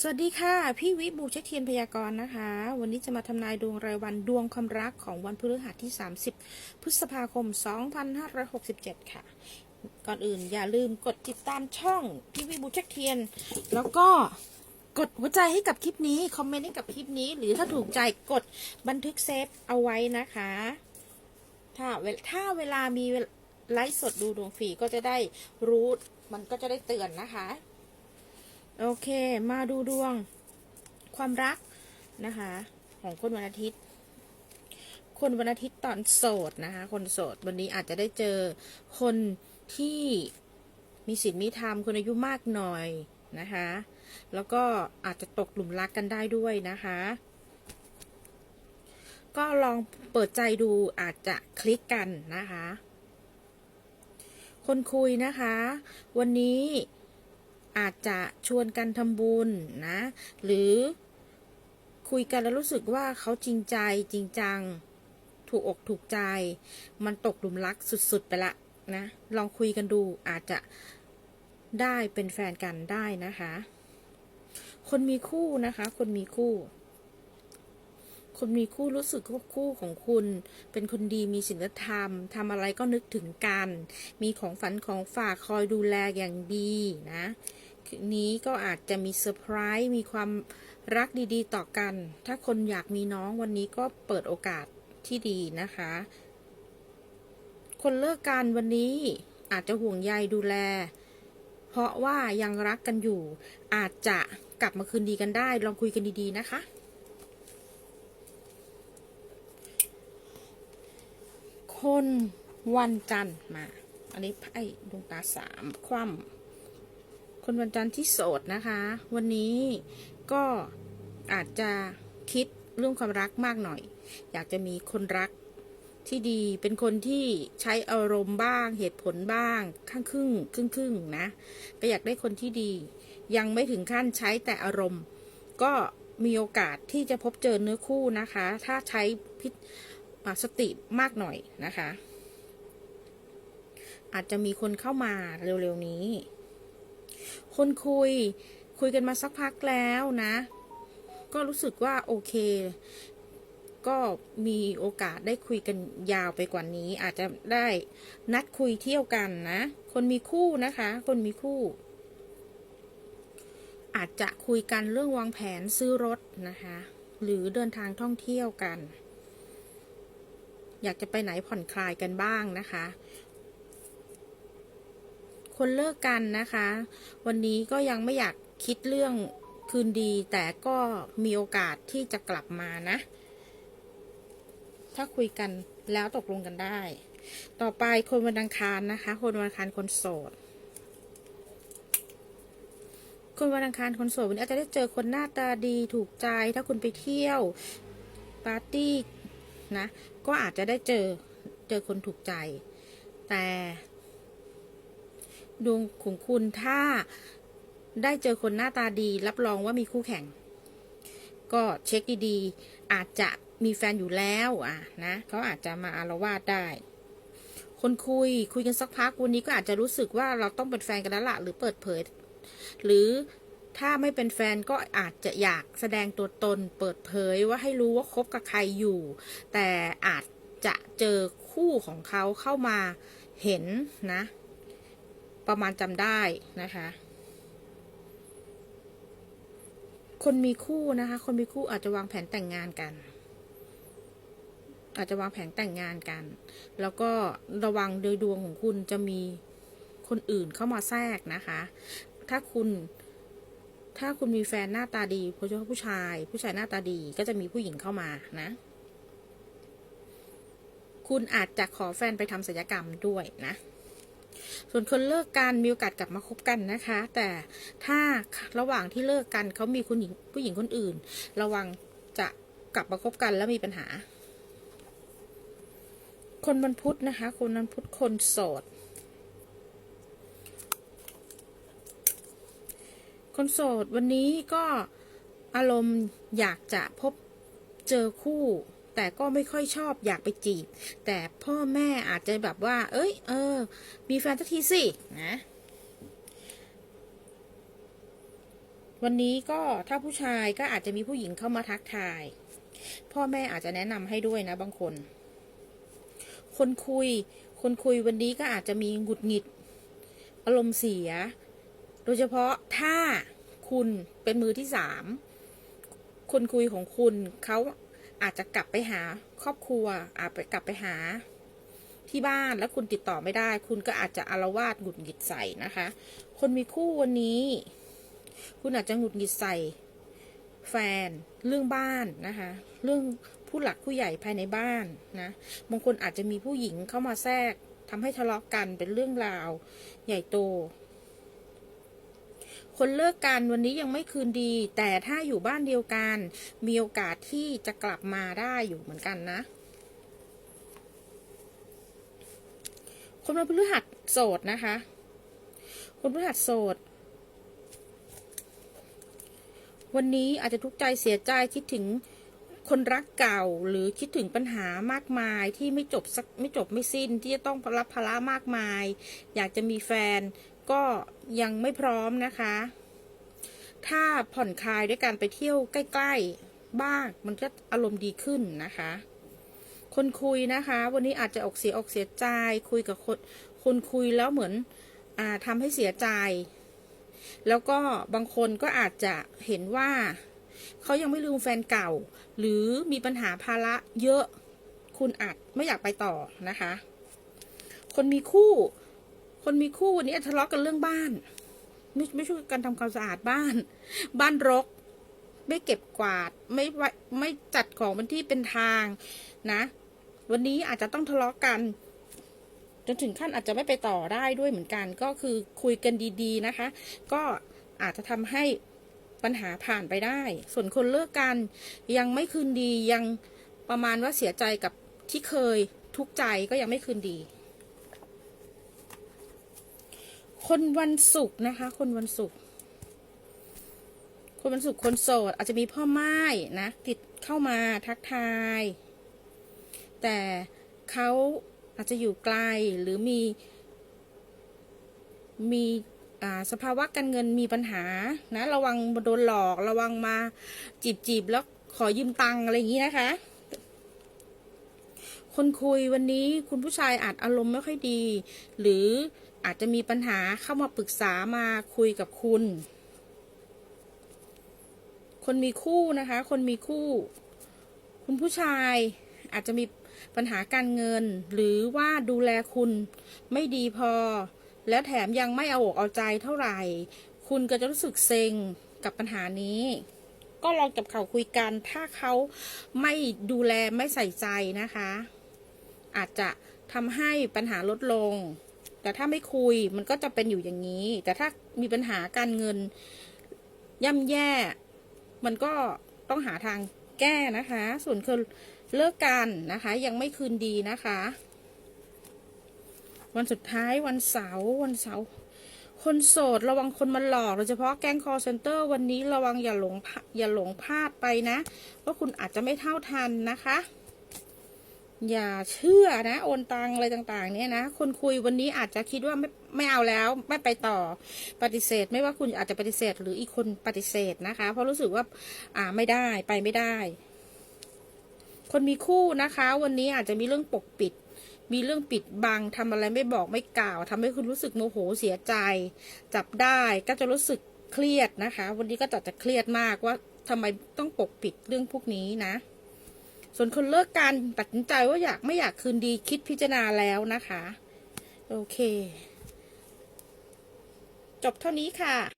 สวัสดีค่ะ พี่วิบูเช็คเทียนพยากรณ์นะคะ วันนี้จะมาทำนายดวงรายวันดวงความรักของวันพฤหัสที่ 30 พฤษภาคม 2567 ค่ะ ก่อนอื่นอย่าลืมกดติดตามช่องพี่วิบูเช็คเทียน แล้วก็กดหัวใจให้กับคลิปนี้ คอมเมนต์ให้กับคลิปนี้ หรือถ้าถูกใจกดบันทึกเซฟเอาไว้นะคะ ถ้าเวลถ้าเวลามีไลฟ์สดดูดวงฟรีก็จะได้รู้มันก็จะได้เตือนนะคะ โอเค มาดูดวง ความรักนะคะ ของคนวันอาทิตย์ คนวันอาทิตย์ตอนโสดนะคะ คนโสดวันนี้อาจจะได้เจอคนที่มีศีลมีธรรมคนอายุมากหน่อยนะคะ แล้วก็อาจจะตกหลุมรักกันได้ด้วยนะคะ ก็ลองเปิดใจดูอาจจะคลิกกันนะคะ คนคุยนะคะ วันนี้ อาจจะชวนกันทำบุญนะ หรือคุยกันแล้วรู้สึกว่าเขาจริงใจจริงจัง ถูกอกถูกใจ มันตกหลุมรักสุดๆไปละนะ ลองคุยกันดูอาจจะได้เป็นแฟนกันได้นะคะ คนมีคู่นะคะ คนมีคู่ คนมีคู่รู้สึกว่าคู่ของคุณ เป็นคนดีมีศีลธรรมทำอะไรก็นึกถึงกัน มีของฝันของฝากคอยดูแลอย่างดีนะ นี้ก็อาจจะมีเซอร์ไพรส์มีความรักดีๆ ต่อกัน ถ้าคนอยากมีน้องวันนี้ก็เปิดโอกาสที่ดีนะคะ คนเลิกกันวันนี้อาจจะห่วงใยดูแล เพราะว่ายังรักกันอยู่ อาจจะกลับมาคืนดีกันได้ ลองคุยกันดีๆนะคะคนวันจันทร์มา อันนี้ไพ่ดวงตาสามคว่ำ คนวันจันทร์ที่โสดนะคะ วันนี้ก็อาจจะคิดเรื่องความรักมากหน่อย อยากจะมีคนรักที่ดีเป็นคนที่ใช้อารมณ์บ้างเหตุผลบ้าง ข้างครึ่งครึ่งครึ่งๆนะ ก็อยากได้คนที่ดี ยังไม่ถึงขั้นใช้แต่อารมณ์ ก็มีโอกาสที่จะพบเจอเนื้อคู่นะคะ ถ้าใช้พิษสติมากหน่อยนะคะ อาจจะมีคนเข้ามาเร็วๆนี้ คนคุย คุยกันมาสักพักแล้วนะ ก็รู้สึกว่าโอเค ก็มีโอกาสได้คุยกันยาวไปกว่านี้ อาจจะได้นัดคุยเที่ยวกันนะ คนมีคู่นะคะ คนมีคู่ อาจจะคุยกันเรื่องวางแผนซื้อรถนะคะ หรือเดินทางท่องเที่ยวกันอยากจะไปไหนผ่อนคลายกันบ้างนะคะ คนเลิกกันนะคะ วันนี้ก็ยังไม่อยากคิดเรื่องคืนดี แต่ก็มีโอกาสที่จะกลับมานะ ถ้าคุยกันแล้วตกลงกันได้ ต่อไปคนวันอังคารนะคะ คนวันอังคารคนโสดคนวันอังคารคนโสดวันนี้อาจจะได้เจอคนหน้าตาดีถูกใจ ถ้าคุณไปเที่ยวปาร์ตี้นะ ก็อาจจะได้เจอเจอคนถูกใจ แต่ ดวงของคุณถ้าได้เจอคนหน้าตาดี รับรองว่ามีคู่แข่ง ก็เช็คดีๆ อาจจะมีแฟนอยู่แล้วอะนะเขาอาจจะมาอารวาสได้ คนคุยคุยกันสักพักวันนี้ก็อาจจะรู้สึกว่าเราต้องเป็นแฟนกันแล้วละหรือเปิดเผย หรือถ้าไม่เป็นแฟนก็อาจจะอยากแสดงตัวตน เปิดเผยว่าให้รู้ว่าคบกับใครอยู่ แต่อาจจะเจอคู่ของเขาเข้ามาเห็นนะ ประมาณจำได้นะคะ คนมีคู่นะคะ คนมีคู่อาจจะวางแผนแต่งงานกัน อาจจะวางแผนแต่งงานกัน แล้วก็ระวังโดยดวงของคุณจะมีคนอื่นเข้ามาแทรกนะคะ ถ้าคุณถ้าคุณมีแฟนหน้าตาดีโดยเฉพาะผู้ชาย ผู้ชายหน้าตาดีก็จะมีผู้หญิงเข้ามานะ คุณอาจจะขอแฟนไปทำศัลยกรรมด้วยนะ ส่วนคนเลิกกันมีโอกาสกลับมาคบกันนะคะ แต่ถ้าระหว่างที่เลิกกันเขามีคุณหญิงผู้หญิงคนอื่น ระวังจะกลับมาคบกันแล้วมีปัญหา คนวันพุธนะคะ คนวันพุธคนโสด คนโสดวันนี้ก็อารมณ์อยากจะพบเจอคู่ แต่ก็ไม่ค่อยชอบอยากไปจีบ แต่พ่อแม่อาจจะแบบว่า เอ้ย เออ มีแฟนสักทีสินะวันนี้ก็ถ้าผู้ชายก็อาจจะมีผู้หญิงเข้ามาทักทาย พ่อแม่อาจจะแนะนำให้ด้วยนะบางคน คนคุย คนคุยวันนี้ก็อาจจะมีหงุดหงิด อารมณ์เสีย โดยเฉพาะถ้าคุณเป็นมือที่สามคนคุยของคุณเขา อาจจะกลับไปหาครอบครัว อาจไปกลับไปหาที่บ้านแล้วคุณติดต่อไม่ได้ คุณก็อาจจะอารวาสหงุดหงิดใส่นะคะ คนมีคู่วันนี้ คุณอาจจะหงุดหงิดใส่ แฟนเรื่องบ้านนะคะ เรื่องผู้หลักผู้ใหญ่ภายในบ้านนะบางคนอาจจะมีผู้หญิงเข้ามาแทรกทำให้ทะเลาะกันเป็นเรื่องราว ใหญ่โต คนเลิกกันวันนี้ยังไม่คืนดี แต่ถ้าอยู่บ้านเดียวกัน มีโอกาสที่จะกลับมาได้อยู่เหมือนกันนะ คนวันพฤหัสโสดนะคะ คนพฤหัสโสดวันนี้อาจจะทุกข์ใจเสียใจคิดถึงคนรักเก่าหรือคิดถึงปัญหามากมายที่ไม่จบสักไม่จบไม่สิ้นที่จะต้องรับภาระมากมาย อยากจะมีแฟน ก็ยังไม่พร้อมนะคะ ถ้าผ่อนคลายด้วยการไปเที่ยวใกล้ ๆ บ้าง มันก็อารมณ์ดีขึ้นนะคะ คนคุยนะคะ วันนี้อาจจะออกเสียออกเสียใจ คุยกับคนคนคุยแล้วเหมือนอ่าทำให้เสียใจ แล้วก็บางคนก็อาจจะเห็นว่าเขายังไม่ลืมแฟนเก่า หรือมีปัญหาภาระเยอะ คุณอาจไม่อยากไปต่อนะคะ คนมีคู่ คนมีคู่วันนี้ทะเลาะกันเรื่องบ้าน ไม่ไม่ช่วยกันทำความสะอาดบ้าน บ้านรก ไม่เก็บกวาด ไม่ไม่จัดของเป็นที่เป็นทางนะ วันนี้อาจจะต้องทะเลาะกัน จนถึงขั้นอาจจะไม่ไปต่อได้ด้วยเหมือนกัน ก็คือคุยกันดีๆนะคะ ก็อาจจะทำให้ปัญหาผ่านไปได้ ส่วนคนเลิกกัน ยังไม่คืนดียังประมาณว่าเสียใจกับที่เคยทุกข์ใจก็ยังไม่คืนดี คนวันศุกร์นะคะ คนวันศุกร์คนวันศุกร์คนโสดอาจจะมีพ่อไม้นะ ติดเข้ามาทักทาย แต่เขาอาจจะอยู่ไกลหรือมี มีอ่าสภาวะการเงินมีปัญหานะ ระวังโดนหลอกระวังมาจีบจีบแล้วขอยืมตังอะไรอย่างนี้นะคะ คนคุยวันนี้คุณผู้ชายอาจอารมณ์ไม่ค่อยดี หรือ อาจจะมีปัญหาเข้ามาปรึกษามาคุยกับคุณ คนมีคู่นะคะ คนมีคู่ คุณผู้ชายอาจจะมีปัญหาการเงิน หรือว่าดูแลคุณไม่ดีพอ แล้วแถมยังไม่เอาอกเอาใจเท่าไหร่ คุณก็จะรู้สึกเซ็งกับปัญหานี้ ก็ลองจับเขาคุยกัน ถ้าเขาไม่ดูแลไม่ใส่ใจนะคะ อาจจะทำให้ปัญหาลดลง แต่ถ้าไม่คุยมันก็จะเป็นอยู่อย่างนี้ แต่ถ้ามีปัญหาการเงิน ย่ำแย่ มันก็ต้องหาทางแก้นะคะ ส่วนคนเลิกกันนะคะ ยังไม่คืนดีนะคะ วันสุดท้ายวันเสาร์วันเสาร์คนโสดระวังคนมาหลอกโดยเฉพาะแก๊งคอร์เซนเตอร์วันนี้ระวังอย่าหลงพลาอย่าหลงพลาดไปนะว่าคุณอาจจะไม่เท่าทันนะคะ อย่าเชื่อนะ โอนตังอะไรต่างๆ เนี่ยนะคนคุยวันนี้อาจจะคิดว่าไม่ไม่เอาแล้วไม่ไปต่อปฏิเสธ ไม่ว่าคุณอาจจะปฏิเสธ หรืออีกคนปฏิเสธนะคะ เพราะรู้สึกว่า อ่าไม่ได้ไปไม่ได้ คนมีคู่นะคะ วันนี้อาจจะมีเรื่องปกปิด มีเรื่องปิดบังทำอะไรไม่บอกไม่กล่าวทำให้คุณรู้สึกโมโหเสียใจ จับได้ก็จะรู้สึกเครียดนะคะ วันนี้ก็จะจะเครียดมากว่าทำไมต้องปกปิดเรื่องพวกนี้นะ ส่วนคนเลิกกันตัดสินใจว่าอยากไม่อยากคืนดีคิดพิจารณาแล้วนะคะ โอเค จบเท่านี้ค่ะ